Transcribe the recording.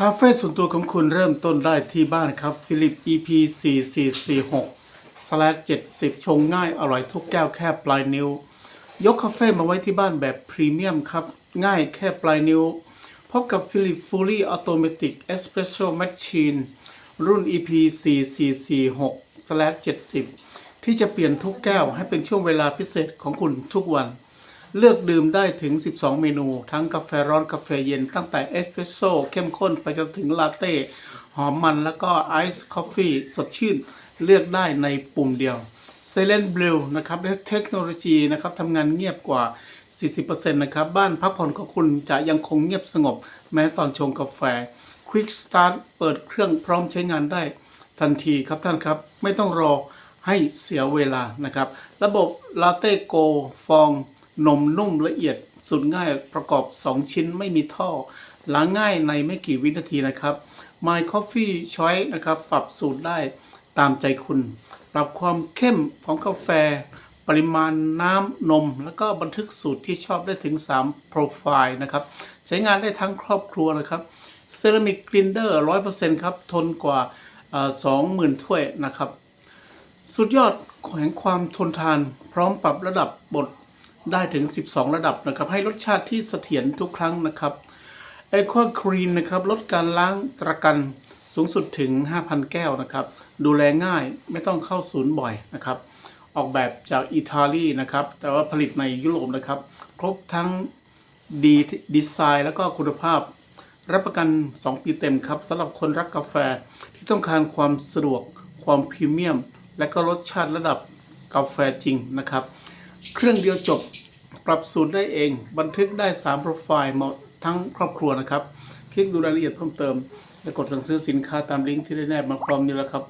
คาเฟ่ส่วนตัวของคุณเริ่มต้นได้ที่บ้านครับฟิลิป EP 4446 70 ชงง่ายอร่อยทุกแก้วแค่ปลายนิ้ว ยกคาเฟ่มาไว้ที่บ้านแบบพรีเมียมครับ ง่ายแค่ปลายนิ้ว พบกับ Philip Fully Automatic Espresso Machine รุ่น EP 4446 70 ที่จะเปลี่ยนทุกแก้วให้เป็นช่วงเวลาพิเศษของคุณทุกวัน เลือกดื่มได้ถึง 12 เมนู ทั้งกาแฟร้อนกาแฟเย็นตั้งแต่เอสเปรสโซ่เข้มข้นไปจนถึงลาเต้ หอมมันแล้วก็ไอซ์คอฟฟี่สดชื่น เลือกได้ในปุ่มเดียว Silent Brew นะครับและเทคโนโลยีนะครับทำงานเงียบกว่า 40%นะครับ บ้านพักผ่อนของคุณจะยังคงเงียบสงบ แม้ตอนชงกาแฟ Quick Start เปิดเครื่องพร้อมใช้งานได้ทันทีครับท่านครับ ไม่ต้องรอให้เสียเวลานะครับ ระบบ Latte Go ฟอง นมนุ่มละเอียดสุดง่ายประกอบ 2 ชิ้นไม่มีท่อ ล้างง่ายในไม่กี่วินาทีนะครับ My Coffee Choice นะครับ ปรับสูตรได้ตามใจคุณ ปรับความเข้มของกาแฟ ปริมาณน้ำนม แล้วก็บันทึกสูตรที่ชอบได้ถึง 3 โปรไฟล์นะครับ ใช้งานได้ทั้งครอบครัวนะครับเซรามิกกรินเดอร์100%ครับ ทนกว่าเอ่อ20,000 ถ้วยนะครับ สุดยอดแห่งความทนทานพร้อมปรับระดับบด ได้ถึง 12 ระดับนะครับ ให้รสชาติที่เสถียรทุกครั้งนะครับ e q u a Clean นะครับลดการล้างตะกันสูงสุดถึง 5,000 แก้วนะครับ ดูแลง่ายไม่ต้องเข้าศูนย์บ่อยนะครับ ออกแบบจากอิตาลีนะครับ แต่ว่าผลิตในยุโรปนะครับ ครบทั้งดีดีไซน์แล้วก็คุณภาพ รับประกัน 2 ปีเต็มครับสำหรับคนรักกาแฟที่ต้องการความสะดวก ความพรีเมียม และก็รสชาติระดับกาแฟจริงนะครับ เครื่องเดียวจบปรับสูตรได้เอง บันทึกได้ 3 โปรไฟล์เหมาะทั้งครอบครัวนะครับ คลิกดูรายละเอียดเพิ่มเติม และกดสั่งซื้อสินค้าตามลิงก์ที่ได้แนบมาพร้อมนี้แล้วครับ